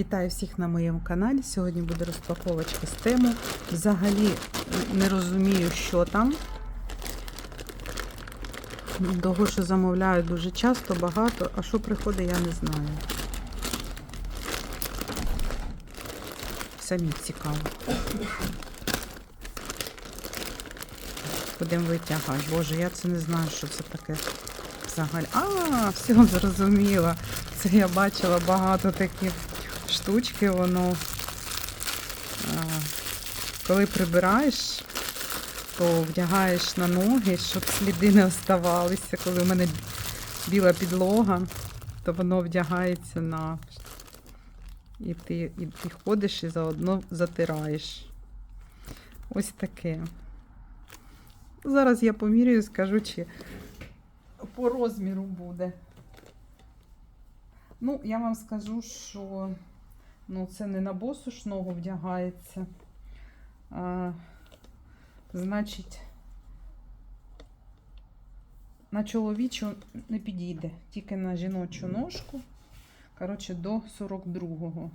Вітаю всіх на моєму каналі. Сьогодні буде розпаковочка з тему. Взагалі не розумію, що там. Того, що замовляю дуже часто, багато, а що приходить, я не знаю. Самі цікаво. Будемо витягати. Боже, я це не знаю, що це таке взагалі. А, все зрозуміло. Це я бачила багато таких штучки, воно а, коли прибираєш, то вдягаєш на ноги, щоб сліди не оставалися. Коли в мене біла підлога, то воно вдягається на. І ти, і ти ходиш і заодно затираєш. Ось таке. Зараз я поміряю, скажу, чи по розміру буде. Ну, я вам скажу, що ну, це не на босу ж ногу вдягається. А, значить, на чоловічу не підійде, тільки на жіночу ножку. Коротше, до 42-го.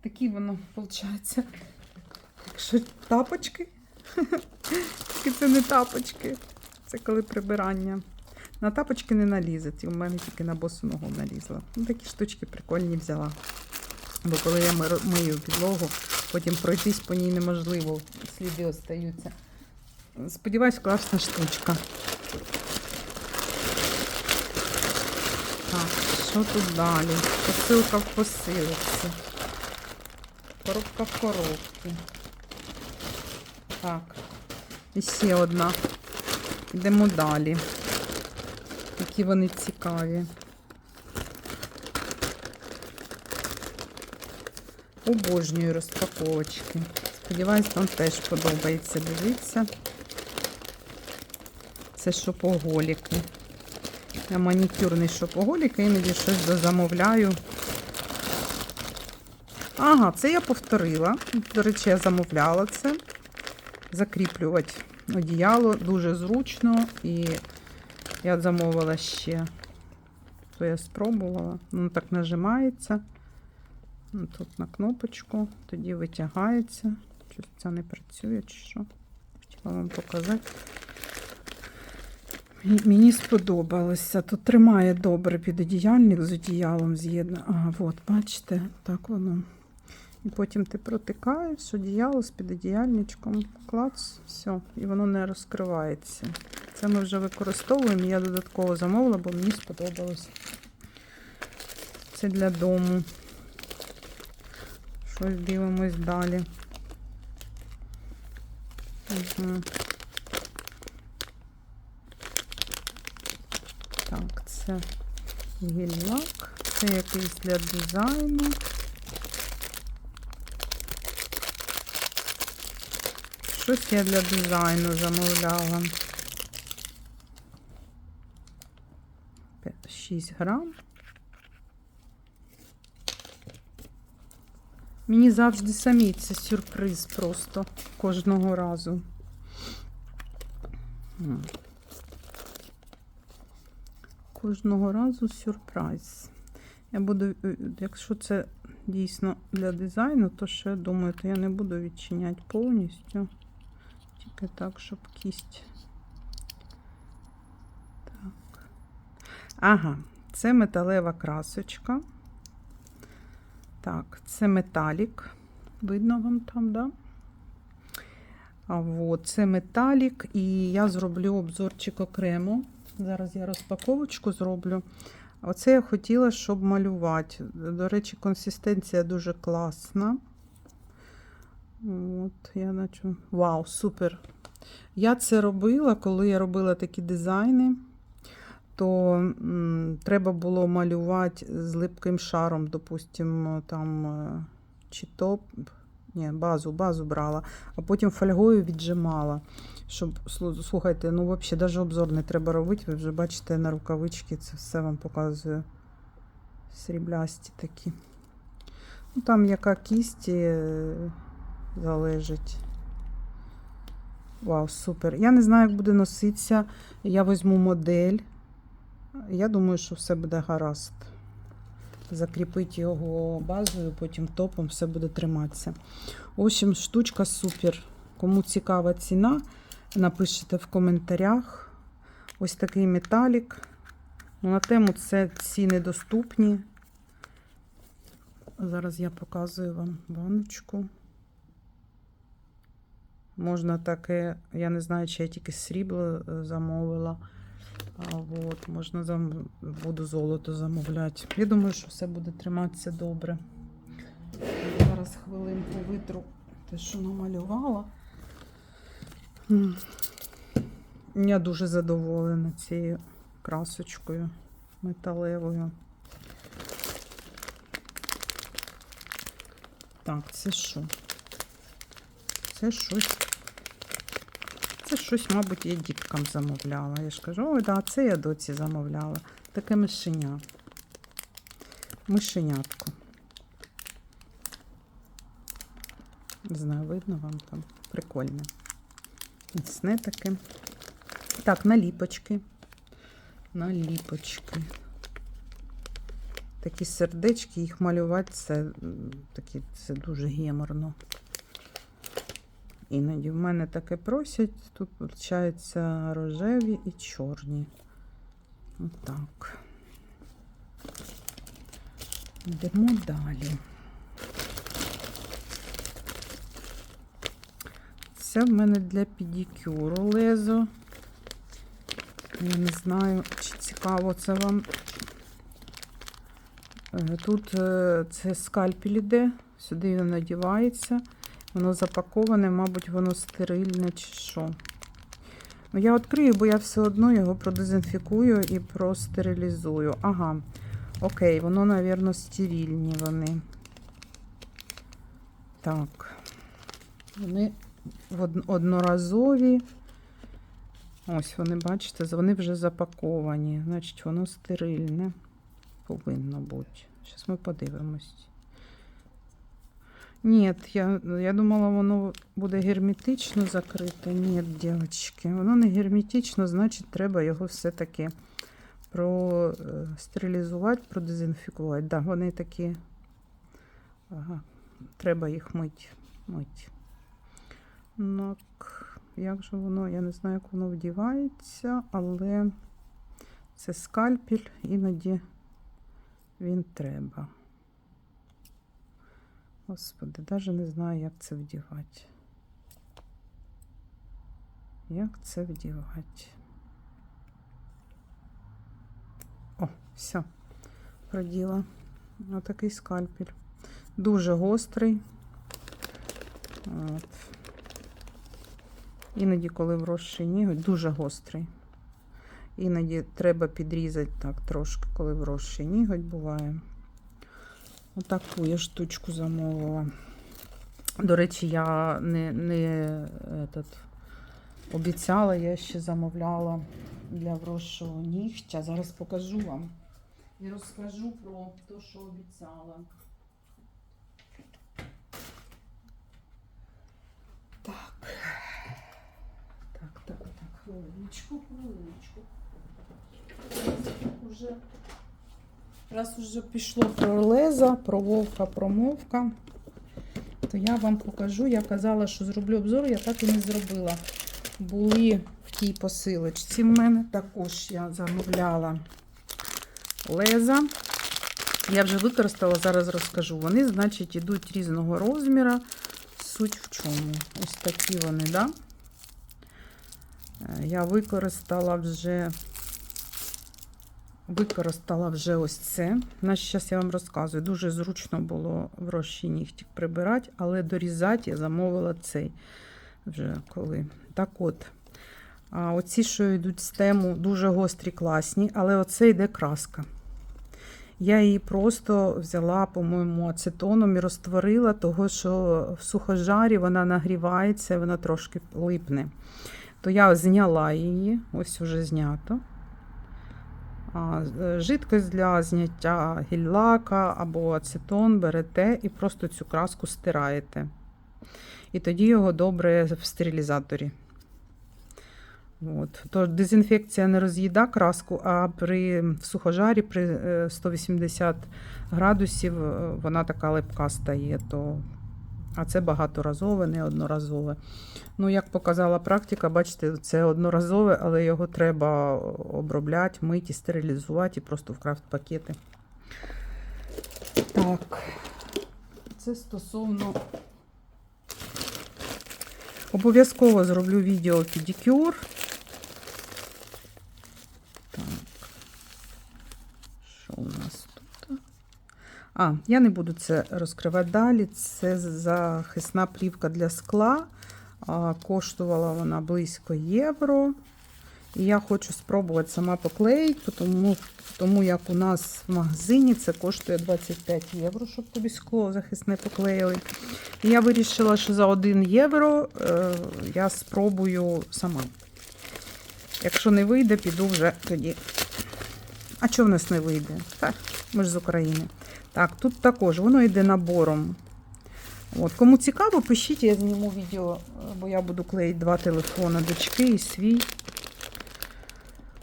Такі воно, виходить, якщо тапочки. Тільки це не тапочки. Це коли прибирання. На тапочки не налізуть, і у мене тільки на босу ногу налізла. Ну, такі штучки прикольні взяла. Бо коли я мию підлогу, потім пройтись по ній неможливо, сліди остаються. Сподіваюсь, класна штучка. Так, що тут далі? Посилка в посилці. Коробка в коробці. Так. І ще одна. Йдемо далі. Які вони цікаві. Обожнюю розпаковочки. Сподіваюсь, вам теж подобається. Дивіться. Це шопоголіки. Я манікюрний шопоголік, іноді щось дозамовляю. Ага, це я повторила. До речі, я замовляла це. Закріплювати одіяло дуже зручно і я замовила ще. То я спробувала. Воно так нажимається. Ну, Тут на кнопочку, тоді витягається. Щось це не працює, чи що. Хотіла вам показати. Мені- сподобалося. Тут тримає добре підодіяльник з одіялом з'єднано. Ага, от, бачите, так воно. І потім ти протикаєш одіяло з підодіяльничком, клац, все, і воно не розкривається. Це ми вже використовуємо. Я додатково замовила, бо мені сподобалось. Це для дому. Щось дивимось далі. Угу. Так, це гель-лак. Це якийсь для дизайну. Щось я для дизайну замовляла. 6 грам. Мені завжди самі це сюрприз просто кожного разу. Кожного разу сюрприз. Я буду, е, якщо це дійсно для дизайну, то ще думаю, то я не буду відчиняти повністю. Тільки так, щоб кість. Ага, це металева красочка. Так, це металік. Видно вам там, да? А от, це металік, і я зроблю обзорчик окремо. Зараз я розпаковочку зроблю. Оце я хотіла, щоб малювати. До речі, консистенція дуже класна. От, я начу. Вау, супер! Я це робила, коли я робила такі дизайни, то м, треба було малювати з липким шаром, допустимо, там е, чи топ. Ні, базу, базу брала, а потім фольгою віджимала. Щоб, слухайте, ну взагалі навіть обзор не треба робити. Ви вже бачите на рукавички, це все вам показую. Сріблясті такі. Ну, там яка кість е, залежить. Вау, супер. Я не знаю, як буде носитися. Я візьму модель. Я думаю, що все буде гаразд. закріпити його базою, потім топом все буде триматися. В общем, штучка супер. Кому цікава ціна, напишіть в коментарях. Ось такий металік. Ну, на тему це ціни доступні. Зараз я показую вам баночку. Можна таке, я не знаю, чи я тільки срібло е, замовила. От, можна зам... буду золото замовляти. Я думаю, що все буде триматися добре. Зараз хвилинку витру те, що намалювала. Я дуже задоволена цією красочкою металевою. Так, це що? Це щось. Це щось, мабуть, я діткам замовляла. Я ж кажу, ой, да, це я доці замовляла. Таке мишеня. Мишенятко. Не знаю, видно вам там. Прикольне. Міцне таке. Так, наліпочки. Наліпочки. Такі сердечки, їх малювати це, такі, це дуже геморно. Іноді в мене таке просять. Тут, виходить, рожеві і чорні. Отак. Йдемо далі. Це в мене для педикюру лезо. Я не знаю, чи цікаво це вам. Е, Тут е, це скальпель іде, сюди він надівається. Воно запаковане, мабуть, воно стерильне чи що. Ну, я відкрию, бо я все одно його продезінфікую і простерилізую. Ага. Окей, воно, мабуть, стерильні вони. Так. Вони одноразові. Ось вони, бачите, вони вже запаковані. Значить, воно стерильне. Повинно бути. Зараз ми подивимось. Ні, я, я думала, воно буде герметично закрите. Ні, дівчатки, воно не герметично, значить, треба його все-таки простерилізувати, продезінфікувати. Да, вони такі. Ага, треба їх мити. мити. Ну, як же воно, я не знаю, як воно вдівається, але це скальпель, іноді він треба. Господи, навіть не знаю, як це вдівати. Як це вдівати? О, все, проділа. Отакий скальпель. Дуже гострий. От. Іноді, коли вросший ніготь, дуже гострий. Іноді треба підрізати так трошки, коли вросший ніготь буває. Отаку я штучку замовила. До речі, я не, не этот, обіцяла, я ще замовляла для вросшого нігтя. Зараз покажу вам і розкажу про те, що обіцяла. Так. Так, так, так, хвилиночку, хвилиночку. Уже Раз уже пішло про леза, про вовка, про мовка, то я вам покажу. Я казала, що зроблю обзор, я так і не зробила. Були в тій посилочці в мене також я замовляла леза. Я вже використала, зараз розкажу. Вони, значить, йдуть різного розміру. Суть в чому? Ось такі вони, да? Е, Я використала вже Використала вже ось це. Значить, зараз я вам розказую. Дуже зручно було в розчі нігтік прибирати, але дорізати я замовила цей вже коли. Так от, а оці, що йдуть з тему, дуже гострі, класні, але оце йде краска. Я її просто взяла, по-моєму, ацетоном і розтворила, того що в сухожарі вона нагрівається, вона трошки липне. То я зняла її, ось уже знято. Е, Жидкость для зняття гіль-лака або ацетон берете і просто цю краску стираєте. І тоді його добре в стерилізаторі От. Тож дезінфекція не роз'їда краску, а при сухожарі при е, 180 градусів е, вона така липка стає. То... А це багаторазове, не одноразове. Ну, як показала практика, бачите, це одноразове, але його треба обробляти, мити, стерилізувати і просто в крафт-пакети. Так, це стосовно. Обов'язково зроблю відео педикюр. Так. Що у нас? А, я не буду це розкривати далі. Це захисна плівка для скла. А, Коштувала вона близько євро. І я хочу спробувати сама поклеїти, тому, тому як у нас в магазині це коштує 25 євро, щоб тобі скло захисне поклеїли. І я вирішила, що за 1 євро е, я спробую сама. Якщо не вийде, піду вже тоді. А що в нас не вийде? Так, ми ж з України. Так, тут також воно йде набором. От, Кому цікаво, пишіть, я зніму відео, бо я буду клеїти два телефони дочки і свій.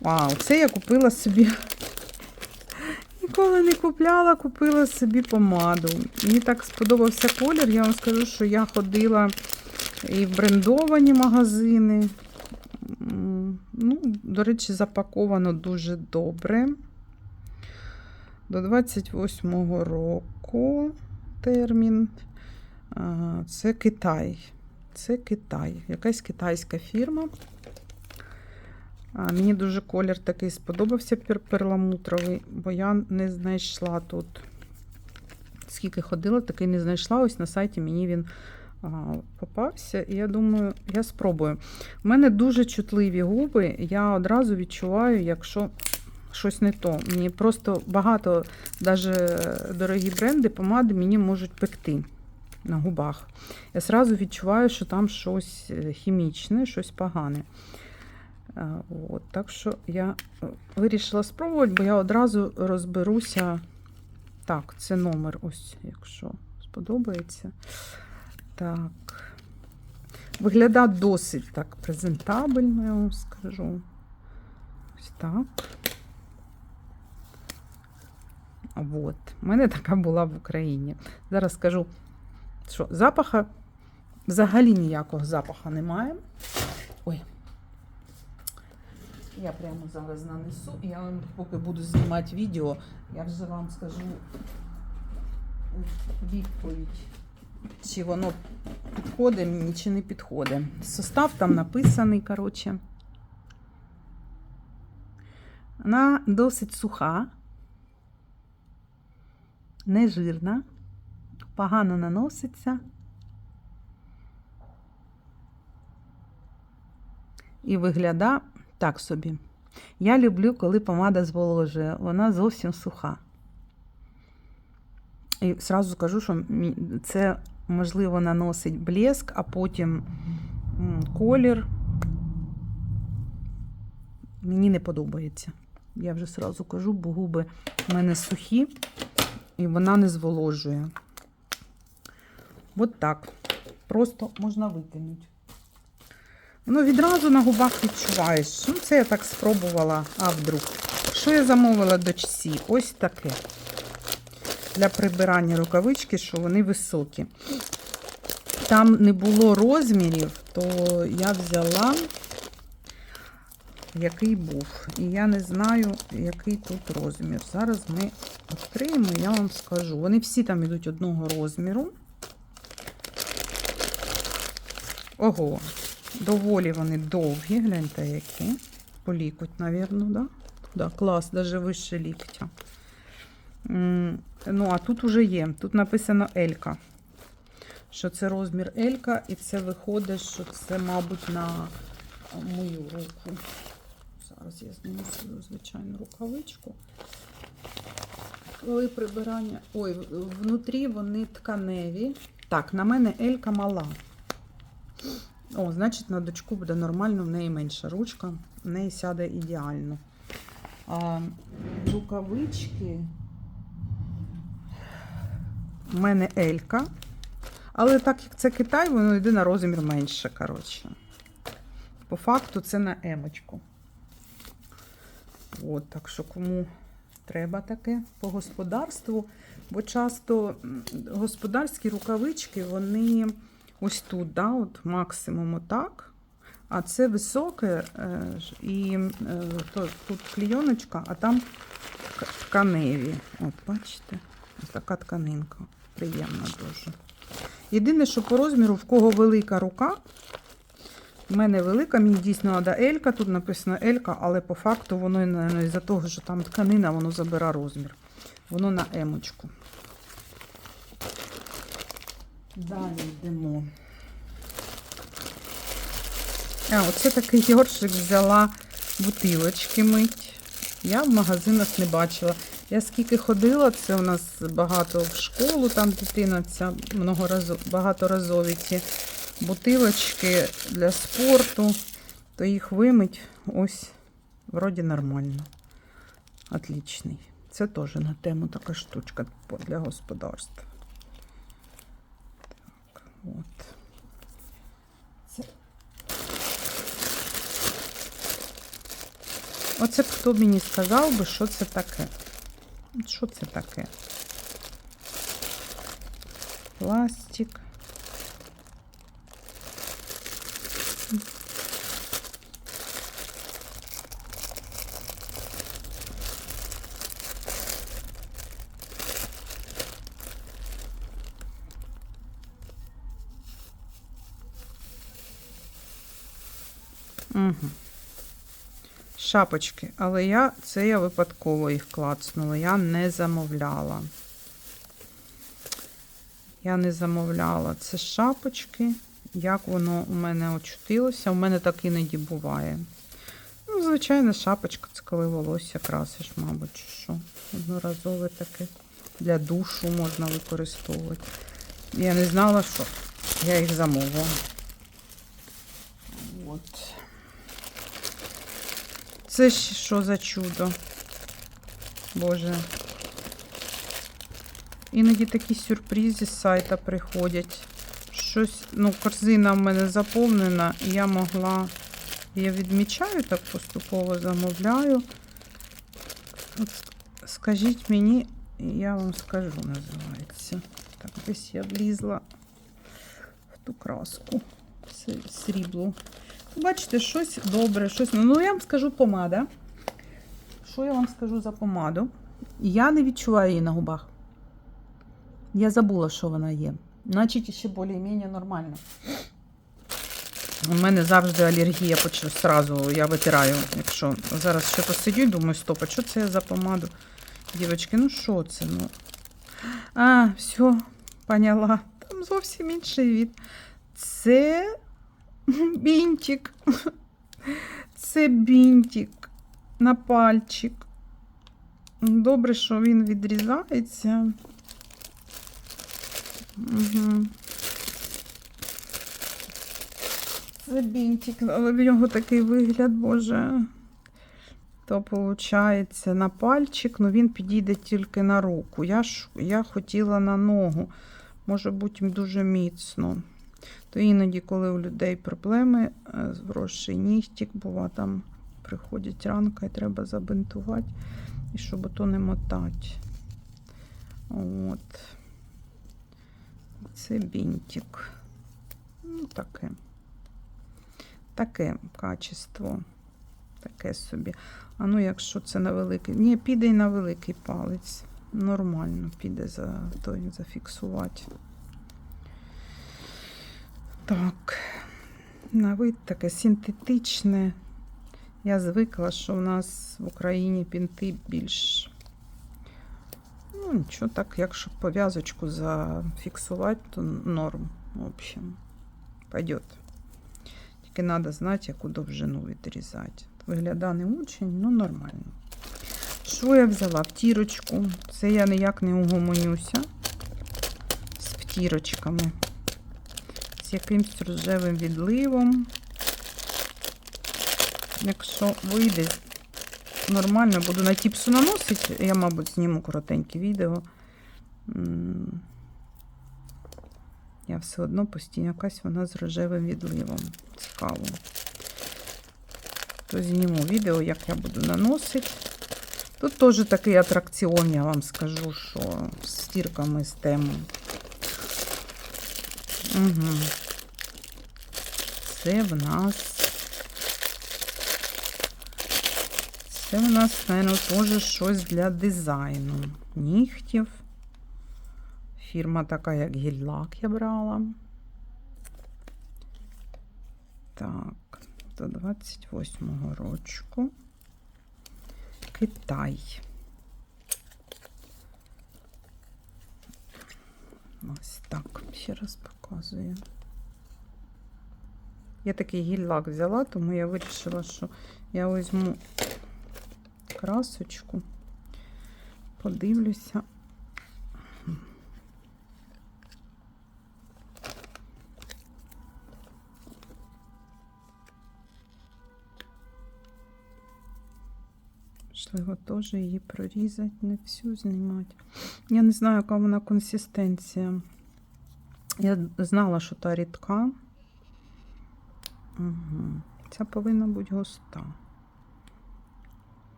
Вау, це я купила собі. Ніколи не купляла, купила собі помаду. Мені так сподобався колір. Я вам скажу, що я ходила і в брендовані магазини. Ну, до речі, запаковано дуже добре. До 28-го року термін. Це Китай. Це Китай. Якась китайська фірма. Мені дуже колір такий сподобався перламутровий, бо я не знайшла тут. Скільки ходила, такий не знайшла. Ось на сайті мені він попався. І я думаю, я спробую. У мене дуже чутливі губи. Я одразу відчуваю, якщо щось не то. Мені просто багато, навіть дорогі бренди, помади мені можуть пекти на губах. Я одразу відчуваю, що там щось е, хімічне, щось погане. От, так що я е, вирішила спробувати, бо я одразу розберуся. Так, це номер, ось, якщо сподобається. Так. Виглядає досить так презентабельно, я вам скажу. Ось так. От. У мене така була в Україні. Зараз скажу, що запаха взагалі ніякого запаха немає. Ой. Я прямо зараз нанесу, і я вам, поки буду знімати відео, я вже вам скажу відповідь, чи воно підходить мені, чи не підходить. Состав там написаний, коротше. Вона досить суха, не жирна, погано наноситься. І виглядає так собі. Я люблю, коли помада зволожує, вона зовсім суха. І зразу скажу, що це можливо наносить блеск, а потім колір. Мені не подобається. Я вже сразу кажу, бо губи в мене сухі, і вона не зволожує. От так. Просто можна викинути. Ну, відразу на губах відчуваєш. Ну, це я так спробувала, а вдруг. Що я замовила дочці? Ось таке. Для прибирання рукавички, що вони високі. Там не було розмірів, то я взяла, який був. І я не знаю, який тут розмір. Зараз ми відкриємо, я вам скажу. Вони всі там йдуть одного розміру. Ого, доволі вони довгі, гляньте, які. По лікоть, напевно, да? Да, клас, навіть вище ліктя. Ну, а тут уже є. Тут написано Елька. Що це розмір Елька, і це виходить, що це, мабуть, на мою руку. Зараз я зніму свою звичайну рукавичку. Коли прибирання. Ой, внутрі вони тканеві. Так, на мене Елька мала. О, значить, на дочку буде нормально, в неї менша ручка, в неї сяде ідеально. А, рукавички. У мене Елька. Але так як це Китай, воно йде на розмір менше, коротше. По факту це на емочку. От, так що кому треба таке по господарству, бо часто господарські рукавички, вони ось тут, да, от максимум отак. А це високе е, і е, то, тут клійоночка, а там тканеві. От, бачите? Ось така тканинка. Приємна дуже. Єдине, що по розміру, в кого велика рука, у мене велика, мені дійсно треба Елька, тут написано Елька, але по факту воно із-за того, що там тканина, воно забере розмір. Воно на емочку. Далі йдемо. А, оце такий йоршик взяла бутилочки мить. Я в магазинах не бачила. Я скільки ходила, це у нас багато в школу, там дитина ця многоразо, багаторазові ці бутилочки для спорту, то їх вимить ось вроді нормально. Отлічний. Це теж на тему така штучка для господарства. Так, от. Це Оце б хто мені сказав би, що це таке. Що це таке? Пластик. Угу. Шапочки, але я це я випадково їх клацнула. Я не замовляла. Я не замовляла. Це шапочки. Як воно у мене очутилося? У мене так іноді буває. Ну, звичайно, шапочка це коли волосся красиш, мабуть, чи що. Одноразове таке. Для душу можна використовувати. Я не знала, що я їх замовила. От. Це що за чудо? Боже. Іноді такі сюрпризи з сайта приходять. Щось, ну, корзина в мене заповнена, і я могла. Я відмічаю, так поступово замовляю. От скажіть мені, я вам скажу, називається. Так, десь я влізла в ту краску сріблу. Бачите, щось добре, щось. Ну, я вам скажу помада. Що я вам скажу за помаду? Я не відчуваю її на губах. Я забула, що вона є. Значить, ще більш-менш нормально. У мене завжди алергія сразу, я витираю. Якщо зараз ще посидю, думаю, стоп, а що це за помаду? Дівочки, ну що це? Ну? А, все, поняла. Там зовсім інший від. Це бінтик. Це бінтик на пальчик. Добре, що він відрізається. Угу. Це бінтик, але в нього такий вигляд, боже. То виходить на пальчик, ну він підійде тільки на руку. Я ж я хотіла на ногу. Може бути дуже міцно. То іноді, коли у людей проблеми, е, вросший нігтік, бува, там приходить ранка і треба забинтувати, і щоб то не мотати. От. Це бінтик. Ну, таке. Таке качество. Таке собі. А ну, якщо це на великий. Ні, піде і на великий палець. Нормально піде за той зафіксувати. Так, на вид таке синтетичне. Я звикла, що в нас в Україні пінти більш. Ну, нічого так, якщо пов'язочку зафіксувати, то норм. В общем, пойдет. Тільки треба знати, яку довжину відрізати. Виглядає не очень, ну нормально. Що я взяла? Втірочку. Це я ніяк не угомонюся з втірочками. З якимсь рожевим відливом. Якщо вийде нормально, буду на тіпсу наносити. Я, мабуть, зніму коротеньке відео. Я все одно постійно якась вона з рожевим відливом. Цікаво. То зніму відео, як я буду наносити. Тут теж такий атракціон, я вам скажу, що з стірками з тему. Угу. Це в нас. Це в нас, мабуть, теж щось для дизайну. Нігтів. Фірма така, як Гіллак я брала. Так, до 28-го рочку. Китай. Ось так, ще раз показую. Я такий гіль-лак взяла, тому я вирішила, що я візьму красочку, подивлюся. Можливо, теж її прорізати, не всю знімати. Я не знаю, яка вона консистенція. Я знала, що та рідка. Угу. Ця повинна бути густа.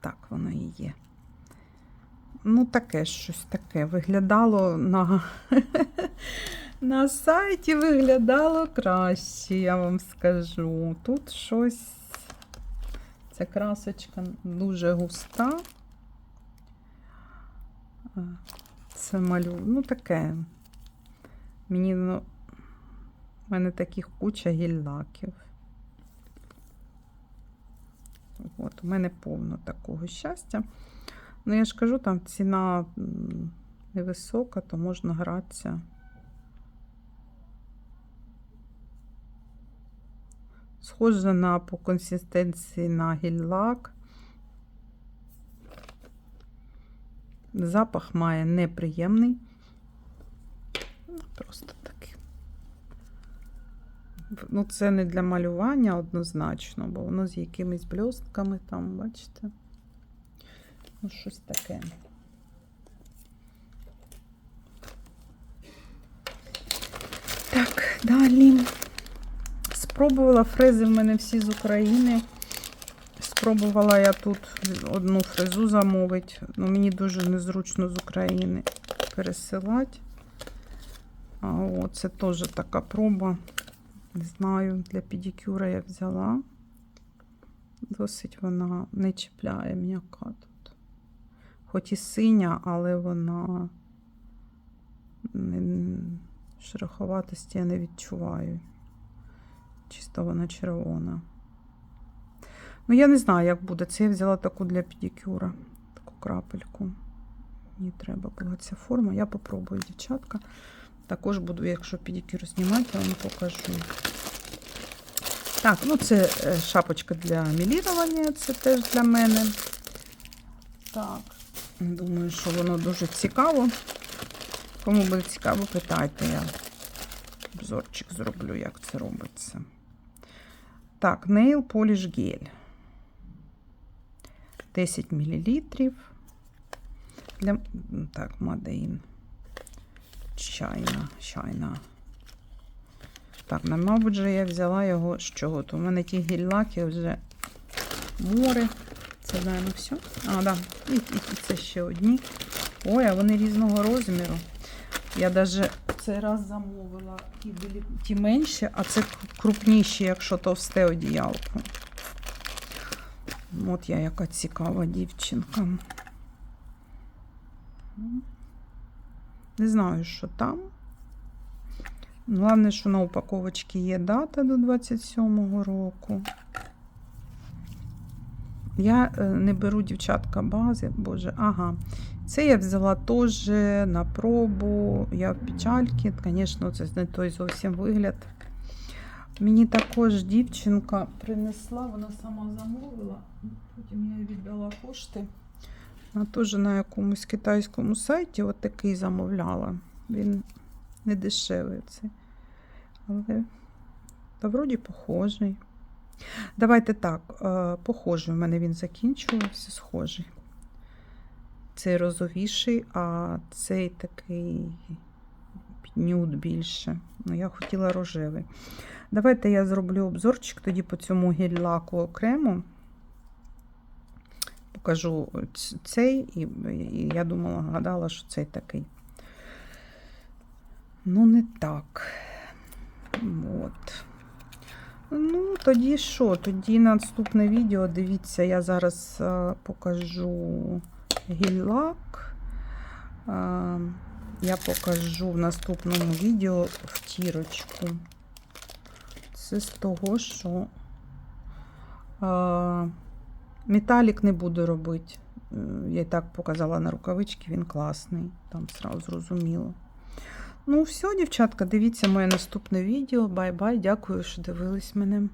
Так, вона і є. Ну, таке щось таке. Виглядало на, на сайті виглядало краще, я вам скажу. Тут щось. Ця красочка дуже густа. Це малю. Ну, таке. Мені, ну, в мене таких куча гіллаків. От, у мене повно такого щастя. Ну, я ж кажу, там ціна невисока, то можна гратися. Схоже на по консистенції на гіллак. Запах має неприємний. Просто такий. Ну, це не для малювання однозначно, бо воно з якимись бльостками там, бачите? Ну, щось таке. Так, далі. Спробувала фрези в мене всі з України. Спробувала я тут одну фрезу замовити. Ну, мені дуже незручно з України пересилати. А це теж така проба. Не знаю, для педикюра я взяла. Досить вона не чіпляє м'яка тут. Хоч і синя, але вона шероховатості я не відчуваю. Чисто вона червона. Ну, я не знаю, як буде. Це я взяла таку для педикюра, таку крапельку. Мені треба була ця форма. Я попробую, дівчатка. Також буду, якщо педикюр знімати, я вам покажу. Так, ну це е, шапочка для мілірування, це теж для мене. Так, думаю, що воно дуже цікаво. Кому буде цікаво, питайте, я обзорчик зроблю, як це робиться. Так, Nail Polish Gel. 10 мл. Для... Так, Мадеїн. Чайна, чайна. Так, ну, мабуть, же я взяла його з чого. То у мене ті гіль-лаки вже море. Це, наверное, все. А, да. І, і, і це ще одні. Ой, а вони різного розміру. Я навіть цей раз замовила ті, були, ті менші, а це крупніші, якщо товсте одіялко. От я яка цікава дівчинка. Не знаю, що там. Головне, що на упаковочці є дата до 27-го року. Я е, не беру дівчатка бази, боже, ага. Це я взяла теж на пробу. Я в печальці. Звісно, це не той зовсім вигляд. Мені також дівчинка принесла, вона сама замовила, потім я їй віддала кошти. Вона теж на якомусь китайському сайті от такий замовляла. Він не дешевий цей. Але та вроді похожий. Давайте так, е, похожий. У мене він закінчувався, схожий. Цей розовіший, а цей такий нюд більше. Ну, я хотіла рожевий. Давайте я зроблю обзорчик тоді по цьому гель-лаку окремо. Покажу цей, і, і я думала, гадала, що цей такий. Ну, не так. От. Ну, тоді що? Тоді наступне відео. Дивіться, я зараз е, покажу гіль-лак. Е, я покажу в наступному відео втірочку. Це з того, що е, металік не буду робити. Я і так показала на рукавички, він класний. Там сразу зрозуміло. Ну, все, дівчатка, дивіться моє наступне відео. Бай-бай. Дякую, що дивились мене.